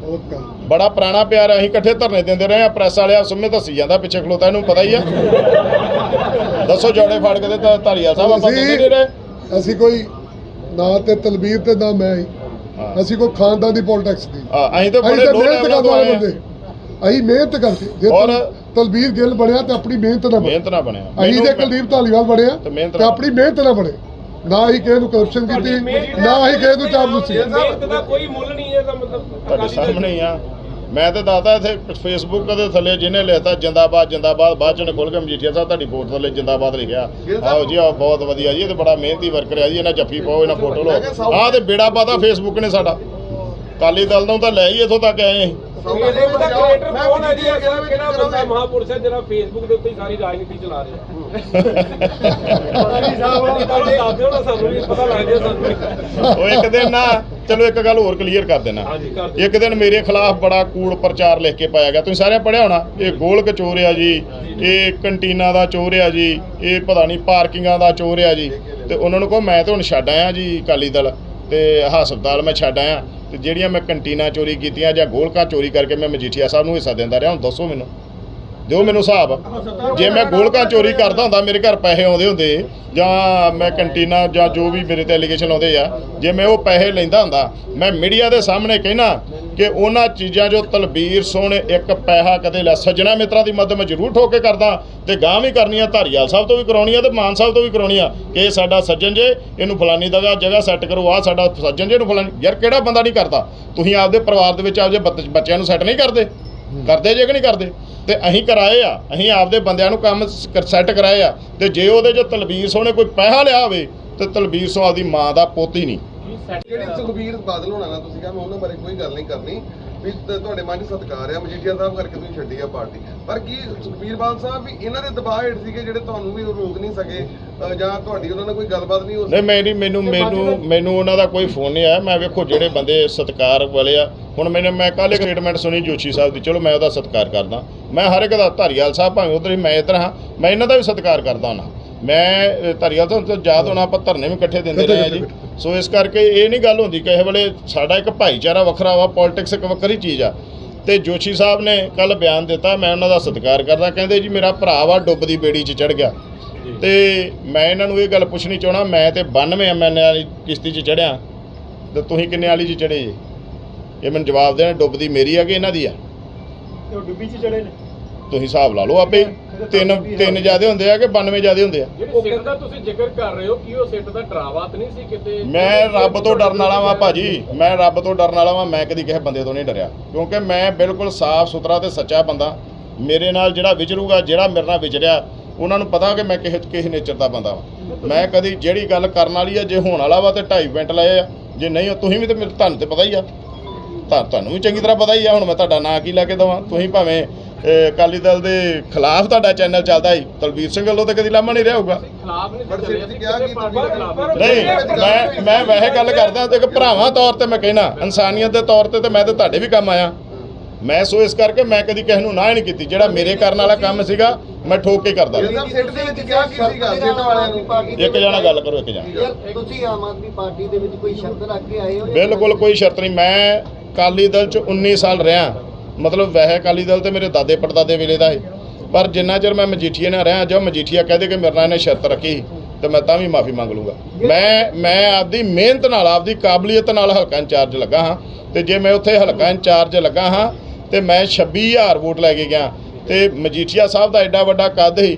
ਬੜਾ ਪੁਰਾਣਾ ਪਿਆਰ ਆ ਅਸੀਂ ਇਕੱਠੇ ਧਰਨੇ ਦਿੰਦੇ ਰਹੇ ਆ ਪ੍ਰੈਸ ਵਾਲਿਆ ਸੁਮੇ ਦੱਸੀ ਜਾਂਦਾ ਪਿੱਛੇ ਖਲੋਤਾ ਇਹਨੂੰ ਪਤਾ ਹੀ ਆ। ਦੱਸੋ ਜੋੜੇ ਫੜ ਕੇ ਤੇ ਧਾਰੀਵਾਲ ਸਾਹਿਬ ਆਪਾਂ ਦਿੰਦੇ ਰਹੇ। ਅਸੀਂ ਕੋਈ ਨਾ ਤੇ ਤਲਬੀਰ ਤੇ ਨਾ ਮੈਂ ਹੀ। ਅਸੀਂ ਕੋਈ ਖਾਨਦਾਨ ਦੀ ਪੋਲਿਟਿਕਸ ਦੀ ਅਸੀਂ ਤਾਂ ਬੜੇ ਤਾਂ ਲੋ ਮਿਹਨਤ ਲੈਵਲਾਂ ਕਰਨ ਤੋਂ ਵਾਲੇ ਆਏ ਆ। ਬੰਦੇ। ਅਸੀਂ ਮਿਹਨਤ ਕਰਦੇ ਜੇ ਔਰ- ਤਲਬੀਰ ਗਿੱਲ ਬਣਿਆ ਤੇ ਆਪਣੀ ਮਿਹਨਤ ਨਾਲ ਬਣਿਆ। ਮਿਹਨਤ ਨਾ ਬਣਿਆ। ਅਸੀਂ ਤੇ ਕੁਲਦੀਪ ਧਾਲੀਵਾਲ ਬਣਿਆ ਤੇ ਨਾਲ ਆਪਣੀ ਮਿਹਨਤ ਨਾਲ ਬਣੇ ਨਾ ਹੀ ਕਿਸੇ ਨੂੰ ਕਰਪਸ਼ਨ ਕੀਤੀ ਨਾ ਹੀ ਕਿਸੇ ਨੂੰ ਚਾਬਲੂਸੀ ਮਿਹਨਤ ਦਾ ਕੋਈ ਮੁੱਲ ਨਹੀਂ ਹੈ ਤਾਂ ਮਤਲਬ ਤੁਹਾਡੇ ਸਾਹਮਣੇ ਹੀ ਆ। ਮੈਂ ਤੇ ਦੱਸਦਾ ਇੱਥੇ ਫੇਸਬੁੱਕ ਦੇ ਥੱਲੇ ਜਿਹਨੇ ਲਿਖਤਾ ਜਿੰਦਾਬਾਦ ਜਿੰਦਾਬਾਦ ਬਾਅਦ ਚ ਨੇ ਖੋਲ ਕੇ ਮਜੀਠੀਆ ਸਾਹਿਬ ਤੁਹਾਡੀ ਫੋਟੋ ਥੱਲੇ ਜਿੰਦਾਬਾਦ ਲਿਖਿਆ। ਆਓ ਜੀ ਆਓ ਬਹੁਤ ਵਧੀਆ ਜੀ ਇਹ ਤੇ ਬੜਾ ਮਿਹਨਤੀ ਵਰਕਰ ਆ ਜੀ ਇਹਨਾਂ ਜੱਫੀ ਪਾਓ ਇਹਨਾਂ ਫੋਟੋ ਲਓ। ਆਹ ਤੇ ਬੇੜਾ ਪਾਤਾ ਫੇਸਬੁੱਕ ਨੇ ਸਾਡਾ। ਕਾਲੀ ਦਲ ਨੂੰ ਤਾਂ ਲੈ ਹੀ ਇੱਥੋਂ ਤੱਕ ਆਏ ਅਸੀਂ ਫੇਸਬੁੱਕ ਦਾ ਕ੍ਰੀਏਟਰ ਕੌਣ ਹੈ ਜੀ? ਕਿਹੜਾ ਕਿਹੜਾ ਬੰਦਾ ਮਹਾਪੁਰਸ਼ ਹੈ ਜਿਹੜਾ ਫੇਸਬੁੱਕ ਦੇ ਉੱਤੇ ਹੀ ਸਾਰੀ ਰਾਜਨੀਤੀ ਚਲਾ ਰਿਹਾ ਮੰਤਰੀ ਸਾਹਿਬ ਤੁਹਾਡੇ ਦੱਸ ਦਿਓ ਨਾ ਸਾਨੂੰ ਵੀ ਪਤਾ ਲੱਗ ਜਾਏ ਸਾਨੂੰ ਉਹ ਇੱਕ ਦਿਨ ਨਾ ਚਲੋ ਇੱਕ ਗੱਲ ਹੋਰ ਕਲੀਅਰ ਕਰ ਦੇਣਾ। ਹਾਂਜੀ, ਕਰ ਦਿਓ। ਇੱਕ ਦਿਨ ਮੇਰੇ ਖਿਲਾਫ ਬੜਾ ਕੂੜ ਪ੍ਰਚਾਰ ਲਿਖ ਕੇ ਪਾਇਆ ਗਿਆ। ਤੁਸੀਂ ਸਾਰਿਆਂ ਪੜਿਆ ਹੋਣਾ? ਇਹ ਗੋਲਕ ਚੋਰ ਆ ਜੀ ਇਹ ਕੰਟੀਨਾਂ ਦਾ ਚੋਰ ਆ ਜੀ ਇਹ ਪਤਾ ਨਹੀਂ ਪਾਰਕਿੰਗਾਂ ਦਾ ਚੋਰ ਆ ਜੀ। ਤੇ ਉਹਨਾਂ ਨੂੰ ਕਹੋ ਮੈਂ ਤਾਂ ਹੁਣ ਛੱਡ ਆਇਆ ਜੀ ਅਕਾਲੀ ਦਲ ਤੇ ਹਸਪਤਾਲ ਮੈਂ ਛੱਡ ਆਇਆ। ਤੇ ਜਿਹੜੀਆਂ ਮੈਂ ਕੰਟੀਨਾਂ ਚੋਰੀ ਕੀਤੀਆਂ ਜਾਂ ਗੋਲਕਾ ਚੋਰੀ ਕਰਕੇ ਮੈਂ ਮਜੀਠੀਆ ਸਾਹਿਬ ਨੂੰ ਹਿੱਸਾ ਦਿੰਦਾ ਰਿਹਾ, ਹੁਣ ਦੱਸੋ ਮੈਨੂੰ। ਦਿਓ ਮੈਨੂੰ ਹਿਸਾਬ। ਜੇ ਮੈਂ ਗੋਲਕਾਂ ਚੋਰੀ ਕਰਦਾ ਹੁੰਦਾ, ਮੇਰੇ ਘਰ ਪੈਸੇ ਆਉਂਦੇ ਹੁੰਦੇ, ਜਾਂ ਮੈਂ ਕੰਟੀਨਾ ਜਾਂ ਜੋ ਵੀ ਮੇਰੇ ਤੇ ਐਲੀਗੇਸ਼ਨ ਆਉਂਦੇ ਆ, ਜੇ ਮੈਂ ਉਹ ਪੈਸੇ ਲੈਂਦਾ ਹੁੰਦਾ, ਮੈਂ ਮੀਡੀਆ ਦੇ ਸਾਹਮਣੇ ਕਹਿਣਾ ਕਿ ਉਹਨਾਂ ਚੀਜ਼ਾਂ ਜੋ ਤਲਬੀਰ ਸੋਹਣੇ ਇੱਕ ਪੈਸਾ ਕਦੇ ਲੈ ਸੱਜਣਾ ਮਿੱਤਰਾਂ ਦੀ ਮਦਦ ਮੈਂ ਜ਼ਰੂਰ ਠੋਕ ਕੇ ਕਰਦਾ, ਤੇ ਗਾਂ ਵੀ ਕਰਨੀ ਆ ਧਾਰੀਵਾਲ ਸਾਹਿਬ ਤੋਂ ਵੀ ਕਰਾਉਣੀ ਆ ਤੇ ਮਾਨ ਸਾਹਿਬ ਤੋਂ ਵੀ ਕਰਾਉਣੀ ਆ ਕਿ ਇਹ ਸਾਡਾ ਸੱਜਣ ਜੇ, ਇਹਨੂੰ ਫਲਾਨੀ ਦਗਾ ਜਗ੍ਹਾ ਸੈੱਟ ਕਰੋ ਆ ਸਾਡਾ ਸੱਜਣ ਜੇ ਇਹਨੂੰ ਫਲਾਨੀ ਯਾਰ ਕਿਹੜਾ ਬੰਦਾ ਨਹੀਂ ਕਰਦਾ? ਤੁਸੀਂ ਆਪਦੇ ਪਰਿਵਾਰ ਦੇ ਵਿੱਚ ਆਪਦੇ ਬੱਚਿਆਂ ਨੂੰ ਸੈੱਟ ਨਹੀਂ ਕਰਦੇ। ਕਰਦੇ ਜੇ ਕਿ ਨਹੀਂ ਕਰਦੇ? ਤੇ ਅਸੀਂ ਕਰਾਏ ਆ, ਅਸੀਂ ਆਪਦੇ ਬੰਦਿਆਂ ਨੂੰ ਕੰਮ ਸੈੱਟ ਕਰਾਏ ਆ। ਤੇ ਜੇ ਉਹਦੇ ਚ ਤਲਬੀਰ ਸੋਹਣੇ ਕੋਈ ਪੈਸਾ ਲਿਆ ਹੋਵੇ, ਤੇ ਤਲਬੀਰ ਸੋਹ ਆਪਦੀ ਮਾਂ ਦਾ ਪੋਤੀ ਨਹੀਂ। ਜਿਹੜੀ ਸੁਖਬੀਰ ਬਾਦਲ ਹੋਣਾ ਨਾ ਤੁਸੀਂ ਕਿਹਾ ਉਹਨਾਂ ਬਾਰੇ ਕੋਈ ਗੱਲ ਨਹੀਂ ਕਰਨੀ। ਵੀ ਤੁਹਾਡੇ ਮਨ 'ਚ ਸਤਿਕਾਰ ਆ ਮਜੀਠੀਆ ਸਾਹਿਬ ਕਰਕੇ ਤੁਸੀਂ ਛੱਡੀ ਆ ਪਾਰਟੀ। ਪਰ ਕੀ ਸੁਖਬੀਰ ਬਾਦਲ ਸਾਹਿਬ ਵੀ ਇਹਨਾਂ ਦੇ ਦਬਾਅ ਹੇਠ ਸੀਗੇ ਜਿਹੜੇ ਤੁਹਾਨੂੰ ਵੀ ਰੋਕ ਨਹੀਂ ਸਕੇ ਜਾਂ ਤੁਹਾਡੀ ਉਹਨਾਂ ਨਾਲ ਕੋਈ ਗੱਲਬਾਤ ਨਹੀਂ ਹੋ ਨਹੀਂ ਮੇਰੀ ਮੈਨੂੰ ਮੈਨੂੰ ਮੈਨੂੰ ਉਹਨਾਂ ਦਾ ਕੋਈ ਫੋਨ ਨਹੀਂ ਆਇਆ। ਮੈਂ ਵੇਖੋ ਜਿਹੜੇ ਬੰਦੇ ਸਤਿਕਾਰ ਵਾਲੇ ਆ। ਹੁਣ ਮੈਨੂੰ ਮੈਂ ਕੱਲ੍ਹ ਇੱਕ ਸਟੇਟਮੈਂਟ ਸੁਣੀ ਜੋਸ਼ੀ ਸਾਹਿਬ ਦੀ। ਚਲੋ ਮੈਂ ਉਹਦਾ ਸਤਿਕਾਰ ਕਰਦਾ। ਮੈਂ ਹਰ ਇੱਕ ਦਾ ਧਾਰੀਵਾਲ ਸਾਹਿਬ ਭਾਵੇਂ ਉਧਰ ਹੀ ਮੈਂ ਇੱਧਰ ਹਾਂ ਮੈਂ ਇਹਨਾਂ ਦਾ ਵੀ ਸਤਿਕਾਰ ਕਰਦਾ ਹਾਂ ਮੈਂ ਧਾਰੀਵਾਲ ਤੋਂ ਯਾਦ ਹੋਣਾ ਆਪਾਂ ਧਰਨੇ ਵੀ ਇਕੱਠੇ ਦਿੰਦੇ ਰਹੇ ਆ ਜੀ। ਸੋ ਇਸ ਕਰਕੇ ਇਹ ਨਹੀਂ ਗੱਲ ਹੁੰਦੀ ਕਿਸੇ ਵੇਲੇ ਸਾਡਾ ਇੱਕ ਭਾਈਚਾਰਾ ਵੱਖਰਾ ਵਾ ਪੋਲਿਟਿਕਸ ਇੱਕ ਵੱਖਰੀ ਚੀਜ਼ ਆ। ਤੇ ਜੋਸ਼ੀ ਸਾਹਿਬ ਨੇ ਕੱਲ ਬਿਆਨ ਦਿੱਤਾ ਮੈਂ ਉਹਨਾਂ ਦਾ ਸਤਿਕਾਰ ਕਰਦਾ ਕਹਿੰਦੇ ਜੀ ਮੇਰਾ ਭਰਾ ਵਾ ਡੁੱਬਦੀ ਬੇੜੀ 'ਚ ਚੜ ਗਿਆ। ਤੇ ਮੈਂ ਇਹਨਾਂ ਨੂੰ ਇਹ ਗੱਲ ਪੁੱਛਣੀ ਚਾਹਣਾ ਮੈਂ ਤੇ 92 ਐਮਐਨ ਵਾਲੀ ਕਿਸ਼ਤੀ 'ਚ ਚੜਿਆ ਤੇ ਤੁਸੀਂ ਕਿੰਨੇ ਵਾਲੀ 'ਚ ਚੜੇ ਜੀ? ਇਹ ਮੈਨੂੰ ਜਵਾਬ ਦੇਣਾ ਡੁੱਬਦੀ ਮੇਰੀ ਆ ਕਿ ਇਹਨਾਂ ਦੀ ਆ? ਤੇ ਉਹ ਡੁੱਬੀ ਚ ਚੜੇ ਨੇ? ਤੁਸੀਂ ਹਿਸਾਬ ਲਾ ਲਓ ਆਪੇ। ਤਿੰਨ ਤਿੰਨ ਜਿਆਦੇ ਹੁੰਦੇ ਆ ਕਿ 92 ਜਿਆਦੇ ਹੁੰਦੇ ਆ। ਜਿਹੜੀ ਸਿੱਟ ਦਾ ਤੁਸੀਂ ਜ਼ਿਕਰ ਕਰ ਰਹੇ ਹੋ ਕੀ ਉਹ ਸਿੱਟ ਦਾ ਡਰਾਵਾ ਤਾਂ ਨਹੀਂ ਸੀ ਕਿਤੇ? ਮੈਂ ਰੱਬ ਤੋਂ ਡਰਨ ਵਾਲਾ ਵਾਂ ਭਾਜੀ। ਮੈਂ ਰੱਬ ਤੋਂ ਡਰਨ ਵਾਲਾ ਵਾਂ ਮੈਂ ਕਦੀ ਕਿਸੇ ਬੰਦੇ ਤੋਂ ਨਹੀਂ ਡਰਿਆ। ਕਿਉਂਕਿ ਮੈਂ ਬਿਲਕੁਲ ਸਾਫ਼ ਸੁਥਰਾ ਤੇ ਸੱਚਾ ਬੰਦਾ। ਮੇਰੇ ਨਾਲ ਜਿਹੜਾ ਵਿਚਰੂਗਾ ਜਿਹੜਾ ਮੇਰੇ ਨਾਲ ਵਿਚਰਿਆ ਉਹਨਾਂ ਨੂੰ ਪਤਾ ਕਿ ਮੈਂ ਕਿਸੇ ਕਿਸੇ ਨੇਚਰ ਦਾ ਬੰਦਾ ਵਾਂ। ਮੈਂ ਕਦੀ ਜਿਹੜੀ ਗੱਲ ਕਰਨ ਵਾਲੀ ਆ ਜੇ ਹੋਣ ਵਾਲਾ ਵਾ ਤੇ 2.5 ਮਿੰਟ ਲਏ ਆ। ਜੇ ਨਹੀਂ ਤੁਸੀਂ ਵੀ ਤੇ ਮੇਰੇ ਤੁਹਾਨੂੰ ਤੇ ਪਤਾ ਹੀ ਆ। ਤਾਂ ਤੁਹਾਨੂੰ ਵੀ ਚੰਗੀ ਤਰ੍ਹਾਂ ਪਤਾ ਹੀ ਆ। ਹੁਣ ਮੈਂ ਤੁਹਾਡਾ ਨਾਂ ਕੀ ਲਾ ਕੇ ਦਵਾਂ? ਤੁਸੀਂ ਭਾਵੇਂ ਅਕਾਲੀ ਦਲ ਦੇ ਖਿਲਾਫ ਤੁਹਾਡਾ ਚੈਨਲ ਚੱਲਦਾ ਸੀ। ਤਲਬੀਰ ਸਿੰਘ ਵੱਲੋਂ ਤਾਂ ਕਦੀ ਲਾਮਾ ਨਹੀਂ ਰਿਹਾ ਹੋਊਗਾ। ਖਿਲਾਫ ਨਹੀਂ ਕਿ ਮੈਂ ਮੈਂ ਵੈਸੇ ਗੱਲ ਕਰਦਾ ਤੇ ਇੱਕ ਭਰਾਵਾਂ ਤੌਰ ਤੇ ਮੈਂ ਕਹਿਣਾ ਇਨਸਾਨੀਅਤ ਦੇ ਤੌਰ ਤੇ ਤੇ ਮੈਂ ਤੇ ਤੁਹਾਡੇ ਵੀ ਕੰਮ ਆਇਆ। ਮੈਂ ਸੋ ਇਸ ਕਰਕੇ ਮੈਂ ਕਦੀ ਕਿਸੇ ਨੂੰ ਨਾ ਹੀ ਨਹੀਂ ਕੀਤੀ ਜਿਹੜਾ ਮੇਰੇ ਕਰਨ ਵਾਲਾ ਕੰਮ ਸੀਗਾ ਮੈਂ ਠੋਕ ਕੇ ਕਰਦਾ ਕੀ ਇੱਕ ਜਣਾ ਗੱਲ ਕਰੋ ਇੱਕ ਜਣਾ। ਤੁਸੀਂ ਆਮ ਆਦਮੀ ਪਾਰਟੀ ਦੇ ਵਿੱਚ ਕੋਈ ਸ਼ਰਤ ਰੱਖ ਕੇ ਆਏ ਹੋ ਬਿਲਕੁਲ ਕੋਈ ਸ਼ਰਤ ਨਹੀਂ ਮੈਂ ਅਕਾਲੀ ਦਲ ਚ 19 ਸਾਲ ਰਿਹਾ। ਮਤਲਬ ਵੈਸੇ ਅਕਾਲੀ ਦਲ ਤੇ ਮੇਰੇ ਦਾਦੇ ਪੜਦਾਦੇ ਵੇਲੇ ਦਾ ਹੈ ਪਰ ਜਿੰਨਾ ਚਿਰ ਮੈਂ ਮਜੀਠੀਆ ਨਾਲ ਰਿਹਾ ਜਾਂ ਮਜੀਠੀਆ ਕਹਦੇ ਕਿ ਮੇਰੇ ਨਾਲ ਇਹਨੇ ਸ਼ਰਤ ਰੱਖੀ ਤੇ ਮੈਂ ਤਾਂ ਵੀ ਮਾਫੀ ਮੰਗ ਲੂੰਗਾ ਮੈਂ ਮੈਂ ਆਪਦੀ ਮਿਹਨਤ ਨਾਲ, ਆਪਦੀ ਕਾਬਲੀਅਤ ਨਾਲ ਹਲਕਾ ਇੰਚਾਰਜ ਲੱਗਾ ਹਾਂ, ਤੇ ਜੇ ਮੈਂ ਉੱਥੇ ਹਲਕਾ ਇੰਚਾਰਜ ਲੱਗਾ ਹਾਂ, ਤੇ ਮੈਂ 26000 ਵੋਟ ਲੈ ਕੇ ਗਿਆ। ਤੇ ਮਜੀਠੀਆ ਸਾਹਿਬ ਦਾ ਐਡਾ ਵੱਡਾ ਕੱਦ ਸੀ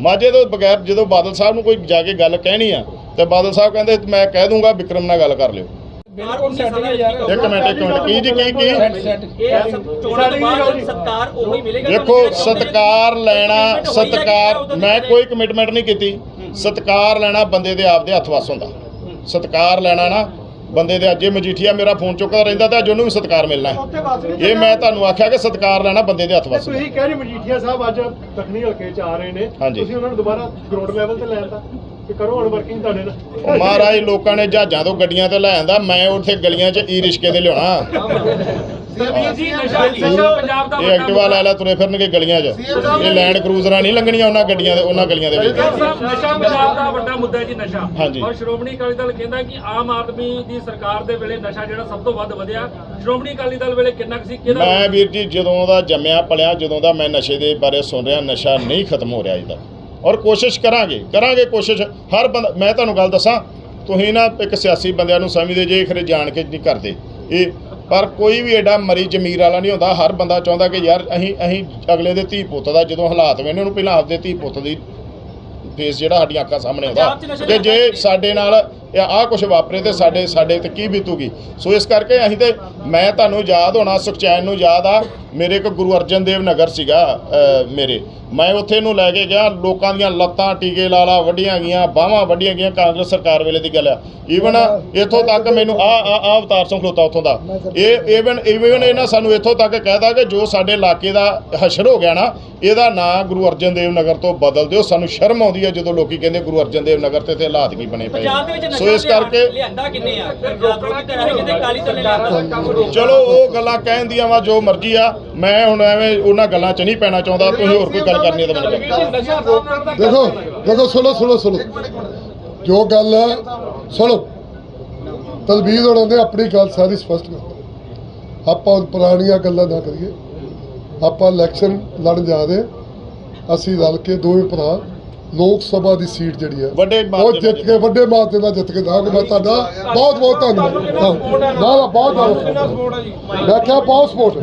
ਮਾਝੇ ਤੋਂ ਬਗੈਰ ਜਦੋਂ ਬਾਦਲ ਸਾਹਿਬ ਨੂੰ ਕੋਈ ਜਾ ਕੇ ਗੱਲ ਕਹਿਣੀ ਆ ਤੇ ਬਾਦਲ ਸਾਹਿਬ ਕਹਿੰਦੇ ਮੈਂ ਕਹਿ ਦੂੰਗਾ ਵਿਕਰਮ ਨਾਲ ਗੱਲ ਕਰ ਲਿਓ। ਬਿਲਕੁਲ ਸੈੱਟ ਹੈ ਯਾਰ। ਇੱਕ ਮਿੰਟ ਇੱਕ ਮਿੰਟ। ਕੀ ਜੀ ਕੀ ਕੀ? ਸਤਕਾਰ ਉਹੀ ਮਿਲੇਗਾ। ਦੇਖੋ ਸਤਕਾਰ ਲੈਣਾ ਸਤਕਾਰ ਮੈਂ ਕੋਈ ਕਮਿਟਮੈਂਟ ਨਹੀਂ ਕੀਤੀ। ਸਤਕਾਰ ਲੈਣਾ ਬੰਦੇ ਦੇ ਆਪਦੇ ਹੱਥ ਵਸ ਹੁੰਦਾ ਸਤਕਾਰ ਲੈਣਾ ਨਾ ਬੰਦੇ ਦੇ ਅੱਜੇ ਮਜੀਠੀਆ ਮੇਰਾ ਫੋਨ ਚੁੱਕਦਾ ਰਹਿੰਦਾ ਤਾਂ ਅੱਜ ਉਹਨੂੰ ਵੀ ਸਤਕਾਰ ਮਿਲਣਾ ਹੈ। ਇਹ ਮੈਂ ਤੁਹਾਨੂੰ ਆਖਿਆ ਕਿ ਸਤਕਾਰ ਲੈਣਾ ਬੰਦੇ ਦੇ ਹੱਥ ਵਸ ਤੁਸੀਂ ਕਹਿ ਰਹੇ ਮਜੀਠੀਆ ਸਾਹਿਬ ਅੱਜ ਦੱਖਣੀ ਹਲਕੇ ਚ ਆ ਰਹੇ ਨੇ। ਤੁਸੀਂ ਉਹਨਾਂ ਨੂੰ ਦੁਬਾਰਾ ਗਰਾਊਂਡ ਲੈਵਲ ਤੇ ਲੈਣ ਦਾ ਕਿ ਕਰੋ ਹੁਣ ਵਰਕਿੰਗ ਤੁਹਾਡੇ ਨਾਲ। ਉਹ ਮਹਾਰਾਜ ਲੋਕਾਂ ਨੇ ਜਹਾਜ਼ਾਂ ਤੋਂ ਗੱਡੀਆਂ ਤੇ ਲੈ ਆਂਦਾ ਮੈਂ ਉੱਥੇ ਗਲੀਆਂ 'ਚ ਈ ਰਿਸ਼ਕੇ ਦੇ ਲਿਆਉਣਾ। ਸਰਬੀਰ ਜੀ ਨਸ਼ਾ ਨਸ਼ਾ ਪੰਜਾਬ ਦਾ ਇਹ ਐਕਟਿਵਾ ਲੈ ਲੈ ਤੁਰੇ ਫਿਰਨਗੇ ਗਲੀਆਂ 'ਚ। ਇਹ ਲੈਂਡ ਕਰੂਜ਼ਰਾਂ ਨਹੀਂ ਲੰਘਣੀਆਂ ਉਹਨਾਂ ਗੱਡੀਆਂ ਦੇ ਉਹਨਾਂ ਗਲੀਆਂ ਦੇ ਵਿੱਚ। ਸਾਹਿਬ ਨਸ਼ਾ ਪੰਜਾਬ ਦਾ ਵੱਡਾ ਮੁੱਦਾ ਹੈ ਜੀ ਨਸ਼ਾ। ਹਾਂਜੀ। ਔਰ ਸ਼੍ਰੋਮਣੀ ਅਕਾਲੀ ਦਲ ਕਹਿੰਦਾ ਕਿ ਆਮ ਆਦਮੀ ਦੀ ਸਰਕਾਰ ਦੇ ਵੇਲੇ ਨਸ਼ਾ ਜਿਹੜਾ ਸਭ ਤੋਂ ਵੱਧ ਵਧਿਆ। ਸ਼੍ਰੋਮਣੀ ਅਕਾਲੀ ਦਲ ਵੇਲੇ ਕਿੰਨਾ ਕੁ ਸੀ ਕਿਹਦਾ ਮੈਂ ਵੀਰ ਜੀ ਜਦੋਂ ਦਾ ਜੰਮਿਆ ਪਲਿਆ ਜਦੋਂ ਦਾ ਮੈਂ ਨਸ਼ੇ ਦੇ ਬਾਰੇ ਸੁਣ ਰਿਹਾ ਨਸ਼ਾ ਨਹੀਂ ਖਤਮ ਹੋ ਰਿਹਾ ਅਜੇ ਤੱਕ ਔਰ ਕੋਸ਼ਿਸ਼ ਕਰਾਂਗੇ ਕਰਾਂਗੇ ਕੋਸ਼ਿਸ਼। ਹਰ ਬੰਦਾ ਮੈਂ ਤੁਹਾਨੂੰ ਗੱਲ ਦੱਸਾਂ ਤੁਸੀਂ ਨਾ ਇੱਕ ਸਿਆਸੀ ਬੰਦਿਆਂ ਨੂੰ ਸਮਝਦੇ ਜੇ ਖਰੇ ਜਾਣ ਕੇ ਨਹੀਂ ਕਰਦੇ। ਇਹ ਪਰ ਕੋਈ ਵੀ ਐਡਾ ਮਰੀ ਜ਼ਮੀਰ ਵਾਲਾ ਨਹੀਂ ਹੁੰਦਾ। ਹਰ ਬੰਦਾ ਚਾਹੁੰਦਾ ਕਿ ਯਾਰ ਅਸੀਂ ਅਸੀਂ ਅਗਲੇ ਦੇ ਧੀ ਪੁੱਤ ਦਾ ਜਦੋਂ ਹਾਲਾਤ ਵੇਨੇ ਉਹਨੂੰ ਪਹਿਲਾਂ ਆਪਦੇ ਧੀ ਪੁੱਤ ਦੀ ਫੇਸ ਜਿਹੜਾ ਸਾਡੀਆਂ ਅੱਖਾਂ ਸਾਹਮਣੇ ਆਉਂਦਾ। ਕਿ ਜੇ ਸਾਡੇ ਨਾਲ ਆਹ ਕੁਝ ਵਾਪਰੇ ਤੇ ਸਾਡੇ ਸਾਡੇ ਤੇ ਕੀ ਬੀਤੂਗੀ? ਸੋ ਇਸ ਕਰਕੇ ਅਸੀਂ ਤੇ, ਮੈਂ ਤੁਹਾਨੂੰ ਯਾਦ ਹੋਣਾ, ਸੁਖਚੈਨ ਨੂੰ ਯਾਦ ਆ, ਮੇਰੇ ਇੱਕ ਗੁਰੂ ਅਰਜਨ ਦੇਵ ਨਗਰ ਸੀਗਾ ਮੇਰੇ। ਮੈਂ ਉੱਥੇ ਨੂੰ ਲੈ ਕੇ ਗਿਆ, ਲੋਕਾਂ ਦੀਆਂ ਲੱਤਾਂ ਟੀਕੇ ਲਾਲਾ ਲਾ ਵੱਡੀਆਂ ਗਈਆਂ, ਬਾਹਾਂ ਵੱਡੀਆਂ ਗਈਆਂ, ਕਾਂਗਰਸ ਸਰਕਾਰ ਵੇਲੇ ਦੀ ਗੱਲ ਆ। ਈਵਨ ਇੱਥੋਂ ਤੱਕ ਮੈਨੂੰ ਆ ਆ ਆ ਅਵਤਾਰ ਸਿੰਘ ਖਲੋਤਾ ਉੱਥੋਂ ਦਾ। ਇਹ ਈਵਨ ਈਵਨ ਇਹਨਾਂ ਸਾਨੂੰ ਇੱਥੋਂ ਤੱਕ ਕਹਿਦਾ ਕਿ ਜੋ ਸਾਡੇ ਇਲਾਕੇ ਦਾ ਹਸ਼ਰ ਹੋ ਗਿਆ ਨਾ, ਇਹਦਾ ਨਾਂ ਗੁਰੂ ਅਰਜਨ ਦੇਵ ਨਗਰ ਤੋਂ ਬਦਲ ਦਿਓ। ਸਾਨੂੰ ਸ਼ਰਮ ਆਉਂਦੀ ਹੈ ਜਦੋਂ ਲੋਕੀ ਕਹਿੰਦੇ ਗੁਰੂ ਅਰਜਨ ਦੇਵ ਨਗਰ ਤੇ ਤੇ ਹਾਲਾਤ ਕੀ ਬਣੇ ਪਏ ਪੰਜਾਬ ਦੇ ਵਿੱਚ ਸੋ ਇਸ ਕਰਕੇ ਲਿਆਂਦਾ ਕਿੰਨੇ ਆ? ਰੋਕਣਾ ਤਾਂ ਹੈ ਕਿਤੇ ਕਾਲੀ ਨੇ ਲਿਆਂਦਾ। ਚਲੋ ਉਹ ਗੱਲਾਂ ਕਹਿਣ ਦੀਆਂ ਵਾ ਜੋ ਮਰਜ਼ੀ ਆ। ਮੈਂ ਹੁਣ ਐਵੇਂ ਉਹਨਾਂ ਗੱਲਾਂ 'ਚ ਨਹੀਂ ਪੈਣਾ ਚਾਹੁੰਦਾ ਤੁਸੀਂ ਹੋਰ ਕੋਈ ਗੱਲ ਕਰਨੀ ਹੈ ਤਾਂ ਮੈਨੂੰ ਦਾ ਦੇਖੋ ਦੇਖੋ ਸੁਣੋ ਸੁਣੋ ਸੁਣੋ। ਜੋ ਗੱਲ ਸੁਣੋ। ਤਲਬੀਰ ਹੋਣਾ ਨੇ ਆਪਣੀ ਗੱਲ ਸਾਰੀ ਸਪਸ਼ਟ ਕਰ ਆਪਾਂ ਪੁਰਾਣੀਆਂ ਗੱਲਾਂ ਨਾ ਕਰੀਏ। ਆਪਾਂ ਇਲੈਕਸ਼ਨ ਲੜਨ ਜਾ ਰਹੇ ਅਸੀਂ ਰਲ ਕੇ ਦੋਵੇਂ ਭਰਾ ਲੋਕ ਸਭਾ ਦੀ ਸੀਟ ਜਿਹੜੀ ਹੈ ਵੱਡੇ ਉਹ ਜਿੱਤ ਕੇ ਵੱਡੇ ਮਾਰਜਨ ਨਾਲ ਜਿੱਤ ਕੇ ਦਾਂਗੇ ਮੈਂ ਤੁਹਾਡਾ ਬਹੁਤ ਬਹੁਤ ਧੰਨਵਾਦ ਨਾ ਨਾ ਬਹੁਤ ਬਹੁਤ ਸਪੋਰਟ ਹੈ ਜੀ? ਮੈਂ ਕਿਹਾ ਬਹੁਤ ਸਪੋਰਟ